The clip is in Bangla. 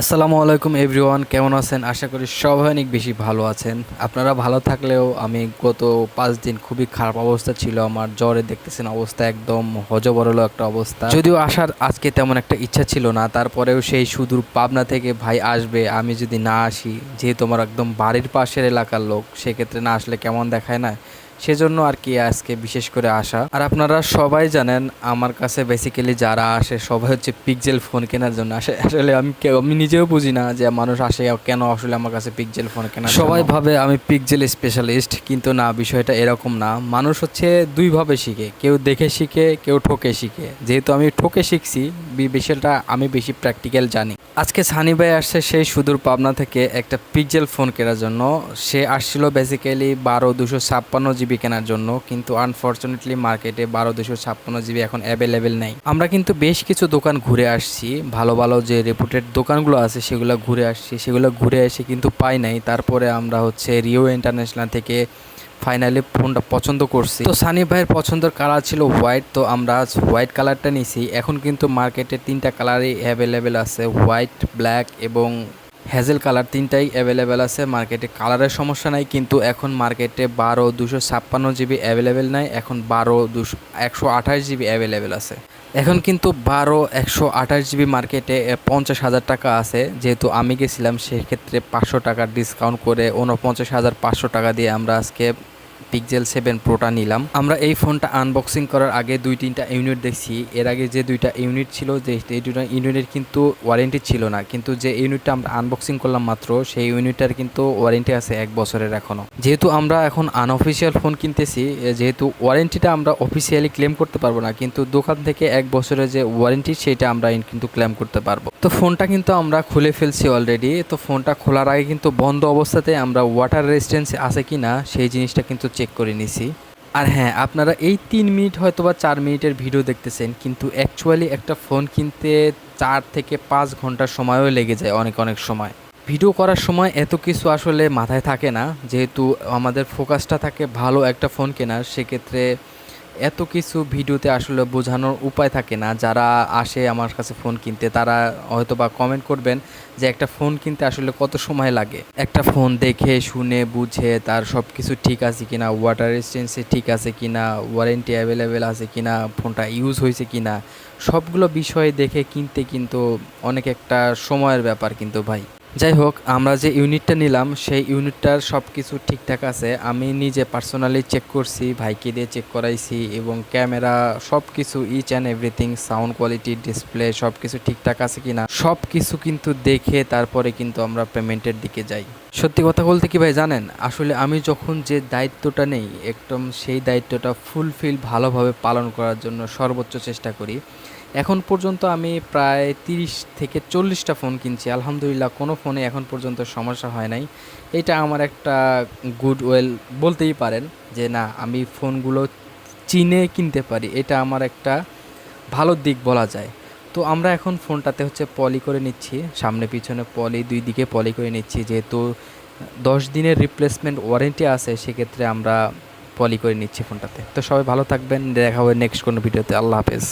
আসসালামু আলাইকুম এভরিওয়ান, কেমন আছেন? আশা করি সবাই অনেক বেশি ভালো আছেন। আপনারা ভালো থাকলেও আমি গত পাঁচ দিন খুবই খারাপ অবস্থা ছিল। আমার জ্বরে দেখতেছেন অবস্থা একদম হজবরল একটা অবস্থা। যদিও আসার আজকে তেমন একটা ইচ্ছা ছিল না, তারপরেও সেই সুদূর পাবনা থেকে ভাই আসবে, আমি যদি না আসি, যেহেতু আমার একদম বাড়ির পাশের এলাকার লোক, সেক্ষেত্রে না আসলে কেমন দেখায় না? সেজন্য আর কি আজকে বিশেষ করে আসা। আর আপনারা সবাই জানেন, আমার কাছে বেসিক্যালি যারা আসে, সবাই হচ্ছে পিকজেল ফোন কেনার জন্য আসে। আসলে আমি আমি নিজেও বুঝি না যে মানুষ আসে, কেন আসলে আমার কাছে পিকজেল ফোন কেনা সবাই ভাবে আমি পিকজেল স্পেশালিস্ট কিন্তু না, বিষয়টা এরকম না। মানুষ হচ্ছে দুইভাবে শিখে। কেউ দেখে শিখে, কেউ ঠকে শিখে। যেহেতু আমি ঠকে শিখছি বিষয়টা আমি বেশি প্র্যাকটিক্যাল জানি। আজকে সানি ভাই আসছে সেই সুদূর পাবনা থেকে একটা পিকজেল ফোন কেনার জন্য। সে আসছিল বেসিক্যালি বারো দুশো ছাপ্পান্ন জিবি কেনার জন্য, কিন্তু আনফর্চুনেটলি মার্কেটে বারো দুশো ছাপ্পান্ন জিবি এখন অ্যাভেলেবেল নেই। আমরা কিন্তু বেশ কিছু দোকান ঘুরে আসছি, ভালো ভালো যে রেপুটেড দোকানগুলো আছে সেগুলো ঘুরে আসছি, সেগুলো ঘুরে এসে কিন্তু পাই নাই। তারপরে আমরা হচ্ছে রিও ইন্টারন্যাশনাল থেকে ফাইনালি ফোনটা পছন্দ করছি। তো সানি ভাইয়ের পছন্দের কালার ছিল হোয়াইট তো আমরা হোয়াইট কালারটা নিছি। এখন কিন্তু মার্কেটে তিনটা কালারই অ্যাভেলেবেল আছে হোয়াইট ব্ল্যাক এবং হ্যাজেল কালার তিনটাই অ্যাভেলেবেল আছে। মার্কেটে কালারের সমস্যা নাই, কিন্তু এখন মার্কেটে বারো দুশো ছাপ্পান্ন জিবি অ্যাভেলেবেল নাই, এখন বারো দুশো, একশো আঠাশ জিবি অ্যাভেলেবেল আছে। এখন কিন্তু বারো একশো আঠাশ জিবি মার্কেটে পঞ্চাশ হাজার টাকা আছে। যেহেতু আমি গেছিলাম, সেক্ষেত্রে পাঁচশো টাকার ডিসকাউন্ট করে উনপঞ্চাশ হাজার পাঁচশো টাকা দিয়ে আমরা আজকে পিকজেল সেভেন প্রোটা নিলাম। আমরা এই ফোনটা আনবক্সিং করার আগে দুই তিনটা ইউনিট দেখছি। এর আগে যে দুইটা ইউনিট ছিল, যে এই দুটা ইউনিটের কিন্তু ওয়ারেন্টি ছিল না। কিন্তু যে ইউনিটটা আমরা আনবক্সিং করলাম মাত্র, সেই ইউনিটটার কিন্তু ওয়ারেন্টি আছে এক বছরের এখনও যেহেতু আমরা এখন আনঅফিসিয়াল ফোন কিনতেছি যেহেতু ওয়ারেন্টিটা আমরা অফিসিয়ালি ক্লেম করতে পারব না, কিন্তু দোকান থেকে এক বছরের যে ওয়ারেন্টি সেটা আমরা কিন্তু ক্লেম করতে পারব। তো ফোনটা কিন্তু আমরা খুলে ফেলছি অলরেডি তো ফোনটা খোলার আগে কিন্তু বন্ধ অবস্থাতে আমরা ওয়াটার রেজিস্ট্যান্স আছে কি না সেই জিনিসটা কিন্তু চেক করে নিছি। আর হ্যাঁ আপনারা এই তিন মিনিট হয়তো বা চার মিনিটের ভিডিও দেখতেছেন, কিন্তু অ্যাকচুয়ালি একটা ফোন কিনতে চার থেকে পাঁচ ঘণ্টার সময়ও লেগে যায় অনেক অনেক সময়। ভিডিও করার সময় এত কিছু আসলে মাথায় থাকে না, যেহেতু আমাদের ফোকাসটা থাকে ভালো একটা ফোন কেনার, সেক্ষেত্রে এত কিছু ভিডিওতে আসলে বোঝানোর উপায় থাকে না। যারা আসে আমার কাছে ফোন কিনতে, তারা হয়তো বা কমেন্ট করবেন যে একটা ফোন কিনতে আসলে কত সময় লাগে? একটা ফোন দেখে, শুনে, বুঝে, তার সব কিছু ঠিক আছে কিনা? ওয়াটার রেজিস্ট্যান্সে ঠিক আছে কিনা? ওয়ারেন্টি অ্যাভেলেবেল আছে কিনা? ফোনটা ইউজ হয়েছে কিনা? সবগুলো বিষয় দেখে কিনতে কিন্তু অনেক একটা সময়ের ব্যাপার কিন্তু ভাই। যাই হোক আমরা যে ইউনিটটা নিলাম, সেই ইউনিটটার সব কিছু ঠিকঠাক আছে। আমি নিজে পার্সোনালি চেক করছি, ভাইকে দিয়ে চেক করাইছি এবং ক্যামেরা সব কিছু each and everything sound quality display সব কিছু ঠিকঠাক আছে কিনা সব কিছু কিন্তু দেখে তারপরে কিন্তু আমরা পেমেন্টের দিকে যাই। সত্যি কথা বলতে কি ভাই, জানেন? আসলে আমি যখন যে দায়িত্বটা নেই, একদম সেই দায়িত্বটা ফুলফিল ভালোভাবে পালন করার জন্য সর্বোচ্চ চেষ্টা করি। এখন পর্যন্ত আমি প্রায় তিরিশ থেকে চল্লিশটা ফোন কিনছি। আলহামদুলিল্লাহ কোনো ফোনে এখন পর্যন্ত সমস্যা হয় নাই। এটা আমার একটা গুড ওয়েল বলতেই পারেন যে না, আমি ফোনগুলো চিনে কিনতে পারি। এটা আমার একটা ভালো দিক বলা যায়। তো আমরা এখন ফোনটাতে হচ্ছে পলি করে নিচ্ছি। সামনে পিছনে পলি, দুই দিকে পলি করে নিচ্ছি। যেহেতু দশ দিনের রিপ্লেসমেন্ট ওয়ারেন্টি আছে, সেক্ষেত্রে আমরা পলি করে নিচ্ছি ফোনটাতে। তো সবাই ভালো থাকবেন। দেখা হবে নেক্সট কোনো ভিডিওতে। আল্লাহ হাফেজ।